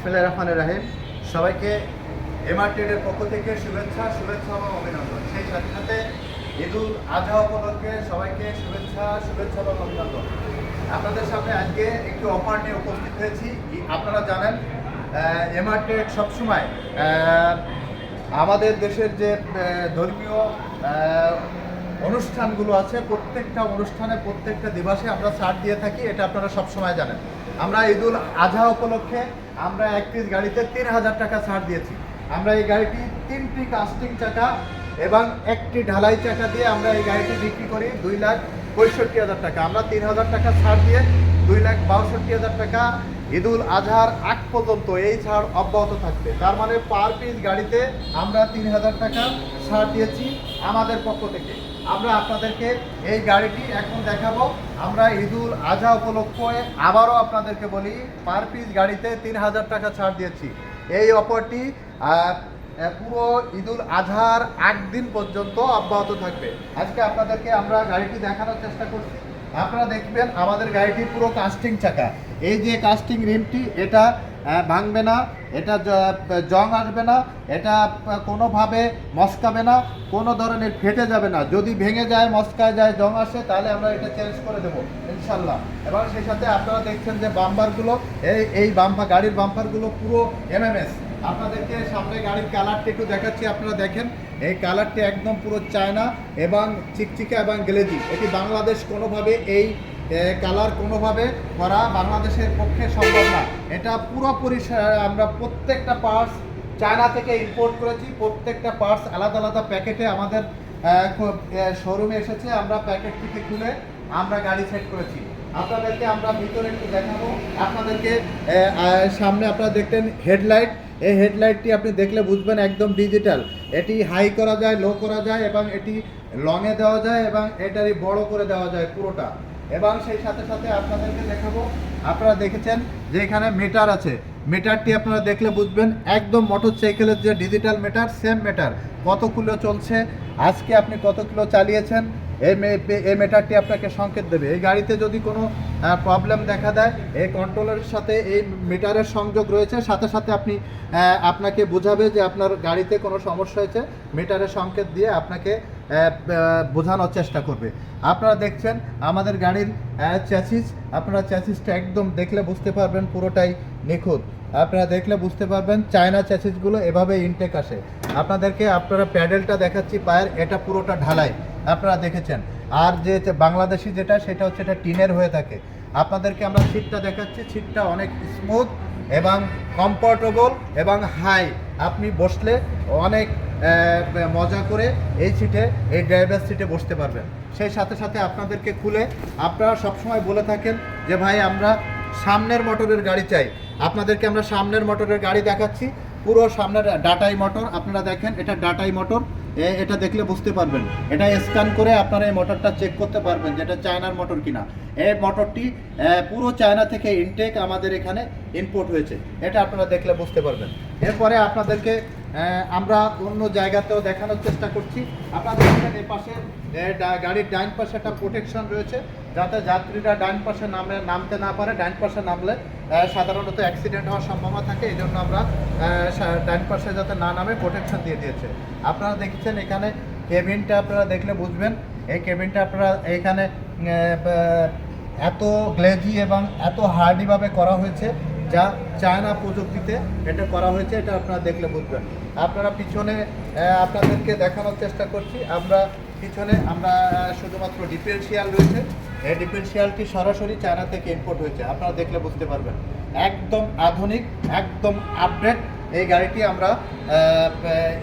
বিসমিল্লাহির রহমানির রহিম। সবাইকে এমআরটিএর পক্ষ থেকে শুভেচ্ছা শুভেচ্ছা এবং অভিনন্দন। সেই সাথে সাথে ঈদুল আজহা উপলক্ষে সবাইকে শুভেচ্ছা শুভেচ্ছা এবং অভিনন্দন। আপনাদের সামনে আজকে একটু অফার নিয়ে উপস্থিত হয়েছি। আপনারা জানেন এমআরটেক সবসময় আমাদের দেশের যে ধর্মীয় অনুষ্ঠানগুলো আছে, প্রত্যেকটা অনুষ্ঠানে, প্রত্যেকটা দিবসে আমরা ছাড় দিয়ে থাকি, এটা আপনারা সবসময় জানেন। আমরা ঈদুল আজহা উপলক্ষে আমরা একটি গাড়িতে তিন হাজার টাকা ছাড় দিয়েছি। আমরা এই গাড়িটি তিনটি কাস্টিং চাকা এবং একটি ঢালাই চাকা দিয়ে আমরা এই গাড়িটি বিক্রি করি দুই লাখ পঁয়ষট্টি হাজার টাকা। আমরা তিন হাজার টাকা ছাড় দিয়ে দুই লাখ বাষট্টি হাজার টাকা ঈদুল আজহার আগ পর্যন্ত এই ছাড় অব্যাহত থাকবে। তার মানে পার পিস গাড়িতে আমরা তিন হাজার টাকা ছাড় দিয়েছি আমাদের পক্ষ থেকে। আমরা আপনাদেরকে এই গাড়িটি এখন দেখাবো। আমরা ঈদুল আজহা উপলক্ষে আবারও আপনাদেরকে বলি পার পিস গাড়িতে তিন হাজার টাকা ছাড় দিয়েছি। এই অফারটি পুরো ঈদুল আজহার দিন পর্যন্ত অব্যাহত থাকবে। আজকে আপনাদেরকে আমরা গাড়িটি দেখানোর চেষ্টা করছি। আপনারা দেখবেন আমাদের গাড়িটি পুরো কাস্টিং চাকা। এই যে কাস্টিং রিমটি এটা ভাঙবে না, এটা জং আসবে না, এটা কোনোভাবে মস্কাবে না, কোনো ধরনের ফেটে যাবে না। যদি ভেঙে যায়, মস্কায় যায়, জং আসে, তাহলে আমরা এটা চেঞ্জ করে দেবো, ইনশাল্লাহ। এবং সেই সাথে আপনারা দেখছেন যে বাম্পারগুলো, এই এই বাম্পার গাড়ির বাম্পারগুলো পুরো এমএমএস আপনাদেরকে সামনে গাড়ির কালারটি একটু দেখাচ্ছি, আপনারা দেখেন, এই কালারটি একদম পুরো চায়না এবং চিকচিকা এবং গ্লেজি। এটি বাংলাদেশ কোনোভাবে এই কালার কোনোভাবে করা বাংলাদেশের পক্ষে সম্ভব না। এটা পুরোপুরি আমরা প্রত্যেকটা পার্টস চায়না থেকে ইম্পোর্ট করেছি, প্রত্যেকটা পার্টস আলাদা আলাদা প্যাকেটে আমাদের শোরুমে এসেছে, আমরা প্যাকেট থেকে খুলে আমরা গাড়ি সেট করেছি। আপনাদেরকে আমরা ভিতরে একটু দেখাবো। আপনাদেরকে সামনে আপনারা দেখতেন হেডলাইট এই হেডলাইটটি আপনি দেখলে বুঝবেন একদম ডিজিটাল এটি হাই করা যায় লো করা যায় এবং এটি লংয়ে দেওয়া যায় এবং এটারই বড় করে দেওয়া যায় পুরোটা। এবং সেই সাথে সাথে আপনাদেরকে দেখাবো, আপনারা দেখেছেন যে এখানে মিটার আছে। মিটারটি আপনারা দেখলে বুঝবেন, একদম মোটর সাইকেলের যে ডিজিটাল মিটার সেম মিটার কত কিলো চলছে, আজকে আপনি কত কিলো চালিয়েছেন, এই এই মিটারটি আপনাকে সংকেত দেবে। এই গাড়িতে যদি কোনো প্রবলেম দেখা দেয়, এই কন্ট্রোলের সাথে এই মিটারের সংযোগ রয়েছে। সাথে সাথে আপনি আপনাকে বোঝাবে যে আপনার গাড়িতে কোনো সমস্যা হয়েছে। মিটারের সংকেত দিয়ে আপনাকে বোঝানোর চেষ্টা করবে। আপনারা দেখছেন, আমাদের গাড়ির চ্যাসিস আপনারা চ্যাসিসটা একদম দেখলে বুঝতে পারবেন পুরোটাই নিখুঁত। আপনারা দেখলে বুঝতে পারবেন চায়না চ্যাসিসগুলো এভাবে ইনটেক আসে। আপনাদেরকে আপনারা প্যাডেলটা দেখাচ্ছি পায়ের, এটা পুরোটা ঢালাই। আপনারা দেখেছেন। আর যে বাংলাদেশি যেটা, সেটা হচ্ছে এটা টিনের হয়ে থাকে। আপনাদেরকে আমরা সিটটা দেখাচ্ছি। সিটটা অনেক স্মুথ এবং কমফর্টেবল এবং হাই আপনি বসলে অনেক মজা করে এই সিটে, এই ড্রাইভার সিটে বসতে পারবেন। সেই সাথে সাথে আপনাদেরকে খুলে আপনারা সবসময় বলে থাকেন যে, ভাই, আমরা সামনের মোটরের গাড়ি চাই। আপনাদেরকে আমরা সামনের মোটরের গাড়ি দেখাচ্ছি। পুরো সামনের ডাটাই মোটর, আপনারা দেখেন, এটা ডাটাই মোটর। এটা দেখলে বুঝতে পারবেন। এটা স্ক্যান করে আপনারা এই মোটরটা চেক করতে পারবেন যেটা চায়নার মোটর কিনা। এই মোটরটি পুরো চায়না থেকে ইনটেক আমাদের এখানে ইম্পোর্ট হয়েছে। এটা আপনারা দেখলে বুঝতে পারবেন। এরপরে আপনাদেরকে আমরা অন্য জায়গাতেও দেখানোর চেষ্টা করছি। আপনাদের এই পাশে গাড়ির ডাইন পাশে একটা প্রোটেকশন রয়েছে, যাতে যাত্রীরা ডাইন পাশে নামলে নামতে না পারে, ডাইন পাশে নামলে সাধারণত অ্যাক্সিডেন্ট হওয়ার সম্ভাবনা থাকে, এই জন্য আমরা ডাইন পাশে যাতে না নামে প্রোটেকশন দিয়ে দিয়েছে। আপনারা দেখছেন এখানে কেবিনটা, আপনারা দেখলে বুঝবেন, এই কেবিনটা আপনারা এখানে এত গ্লেজি এবং এত হার্ডিভাবে করা হয়েছে যা চায়না প্রযুক্তিতে এটা করা হয়েছে, এটা আপনারা দেখলে বুঝবেন। আপনারা পিছনে আপনাদেরকে দেখানোর চেষ্টা করছি। আমরা পিছনে, আমরা শুধুমাত্র ডিফারেন্সিয়াল রয়েছে। এই ডিফারেন্সিয়ালটি সরাসরি চায়না থেকে ইম্পোর্ট হয়েছে। আপনারা দেখলে বুঝতে পারবেন। একদম আধুনিক, একদম আপডেট এই গাড়িটি আমরা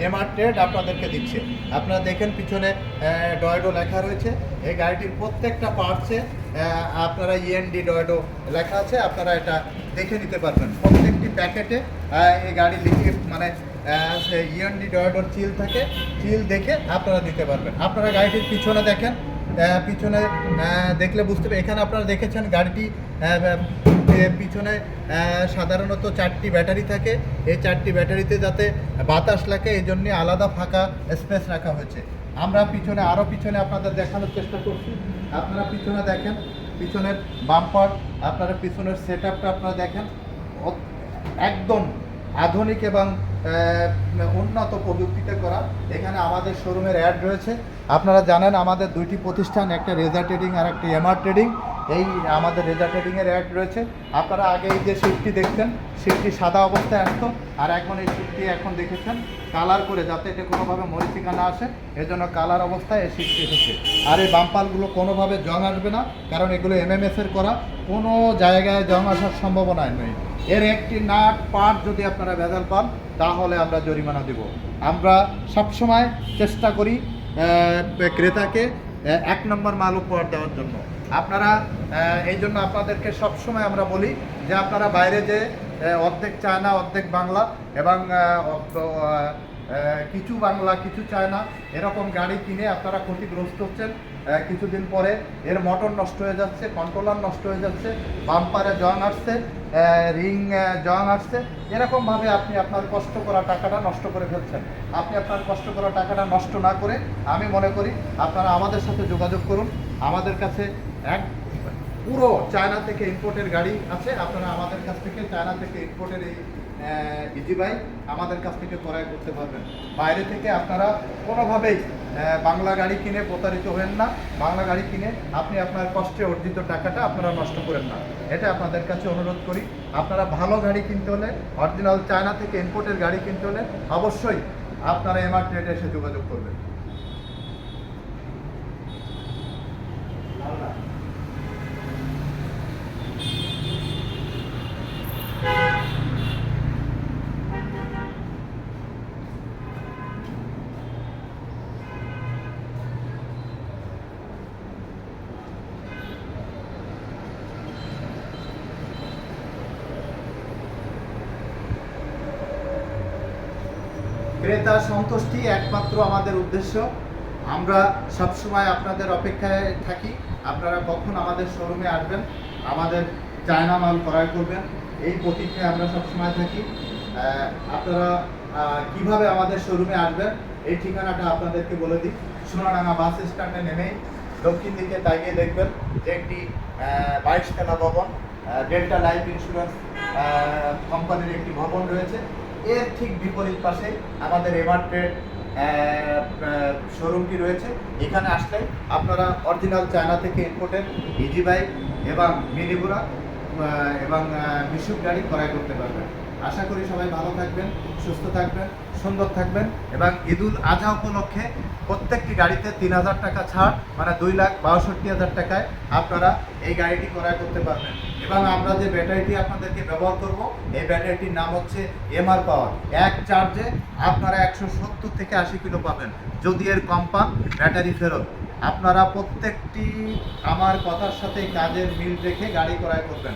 এমআর আপনাদেরকে দিচ্ছি। আপনারা দেখেন পিছনে ডয়েডো লেখা রয়েছে। এই গাড়িটির প্রত্যেকটা পার্টসে আপনারা ইএনডি ডয়েডো লেখা আছে। আপনারা এটা দেখে নিতে পারবেন। প্রত্যেকটি প্যাকেটে এই গাড়ি লিখে মানে ইএনডি ডয়েডোর চিল থাকে, চিল দেখে আপনারা দিতে পারবেন। আপনারা গাড়িটির পিছনে দেখেন পিছনে দেখলে বুঝতে পারবেন। এখানে আপনারা দেখেছেন গাড়িটি পিছনে সাধারণত চারটি ব্যাটারি থাকে। এই চারটি ব্যাটারিতে যাতে বাতাস লাগে, এই জন্য আলাদা ফাঁকা স্পেস রাখা হয়েছে। আমরা পিছনে আরও পিছনে আপনাদের দেখানোর চেষ্টা করছি। আপনারা পিছনে দেখেন পিছনের বাম্পার, আপনারা পিছনের সেট আপনারা দেখেন। একদম আধুনিক এবং উন্নত প্রযুক্তিতে করা। এখানে আমাদের শোরুমের অ্যাড রয়েছে। আপনারা জানেন আমাদের দুইটি প্রতিষ্ঠান, একটা রেজার ট্রেডিং আর একটা এমআর ট্রেডিং। এই আমাদের রেজা ট্রেডিংয়ের অ্যাড রয়েছে। আপনারা আগে এই যে শিফটটি দেখছেন শিফটটি সাদা অবস্থায় আসতো, আর এখন এই শিফটটি এখন দেখেছেন কালার করে যাতে এটা কোনোভাবে মরিচিকা না আসে, এজন্য কালার অবস্থায় এই শিফটটি এসেছে। আর এই বাম্পালগুলো কোনোভাবে জং আসবে না, কারণ এগুলো এমএমএস এর করা, কোনো জায়গায় জং আসার সম্ভাবনা নেই। এর একটি নাট পার্ট যদি আপনারা ভেজাল পান, তাহলে আমরা জরিমানা দেব। আমরা সবসময় চেষ্টা করি ক্রেতাকে এক নম্বর মাল উপহার দেওয়ার জন্য। আপনারা এই জন্য আপনাদেরকে সবসময় আমরা বলি যে আপনারা বাইরে যে অর্ধেক চায়না, অর্ধেক বাংলা এবং কিছু বাংলা, কিছু চায়না এরকম গাড়ি কিনে আপনারা ক্ষতিগ্রস্ত হচ্ছেন। কিছুদিন পরে এর মোটর নষ্ট হয়ে যাচ্ছে, কন্ট্রোলার নষ্ট হয়ে যাচ্ছে, বাম্পারে জং আসছে রিং জং আসছে। এরকমভাবে আপনি আপনার কষ্ট করা টাকাটা নষ্ট করে ফেলছেন। আপনি আপনার কষ্ট করা টাকাটা নষ্ট না করে আমি মনে করি আপনারা আমাদের সাথে যোগাযোগ করুন। আমাদের কাছে এক, পুরো চায়না থেকে ইম্পোর্টের গাড়ি আছে। আপনারা আমাদের কাছ থেকে চায়না থেকে ইম্পোর্টের এই ইজি বাইক আমাদের কাছ থেকে ক্রয় করতে পারবেন। বাইরে থেকে আপনারা কোনোভাবেই বাংলা গাড়ি কিনে প্রতারিত হবেন না। বাংলা গাড়ি কিনে আপনি আপনার কষ্টে অর্জিত টাকাটা আপনারা নষ্ট করেন না। এটা আপনাদের কাছে অনুরোধ করি। আপনারা ভালো গাড়ি কিনতে হলে, অরিজিনাল চায়না থেকে ইম্পোর্টের গাড়ি কিনতে হলে অবশ্যই আপনারা এমআর ট্রেডে এসে যোগাযোগ করবেন। ক্রেতা সন্তুষ্টি একমাত্র আমাদের উদ্দেশ্য। আমরা সবসময় আপনাদের অপেক্ষায় থাকি। আপনারা কখন আমাদের শোরুমে আসবেন, আমাদের চায়না মাল ক্রয় করবেন, এই প্রতীক্ষায় আমরা সবসময় থাকি। আপনারা কীভাবে আমাদের শোরুমে আসবেন, এই ঠিকানাটা আপনাদেরকে বলে দিই। সোনাডাঙ্গা বাস স্ট্যান্ডে নেমেই দক্ষিণ দিকে তাকিয়ে দেখবেন যে একটি বাইশ তলা ভবন ডেল্টা লাইফ ইন্স্যুরেন্স কোম্পানির একটি ভবন রয়েছে। এর ঠিক বিপরীত পাশে আমাদের এমার্টেড শোরুমটি রয়েছে। এখানে আসলে আপনারা অরিজিনাল চায়না থেকে ইম্পোর্টেড ইজি বাইক এবং মিনিগুড়া এবং মিশুক গাড়ি ক্রয় করতে পারবেন। আশা করি সবাই ভালো থাকবেন, সুস্থ থাকবেন, সুন্দর থাকবেন এবং ঈদুল আজহা উপলক্ষে প্রত্যেকটি গাড়িতে তিন হাজার টাকা ছাড় মানে দুই লাখ বাষট্টি হাজার টাকায় আপনারা এই গাড়িটি ক্রয় করতে পারবেন। এবং আমরা যে ব্যাটারিটি আপনাদেরকে ব্যবহার করব, এই ব্যাটারিটির নাম হচ্ছে এমআর পাওয়ার এক চার্জে আপনারা একশো সত্তর থেকে আশি কিলো পাবেন। যদি এর কম পান, ব্যাটারি ফেরত। আপনারা প্রত্যেকটি আমার কথার সাথে কাজের মিল রেখে গাড়ি ক্রয় করবেন।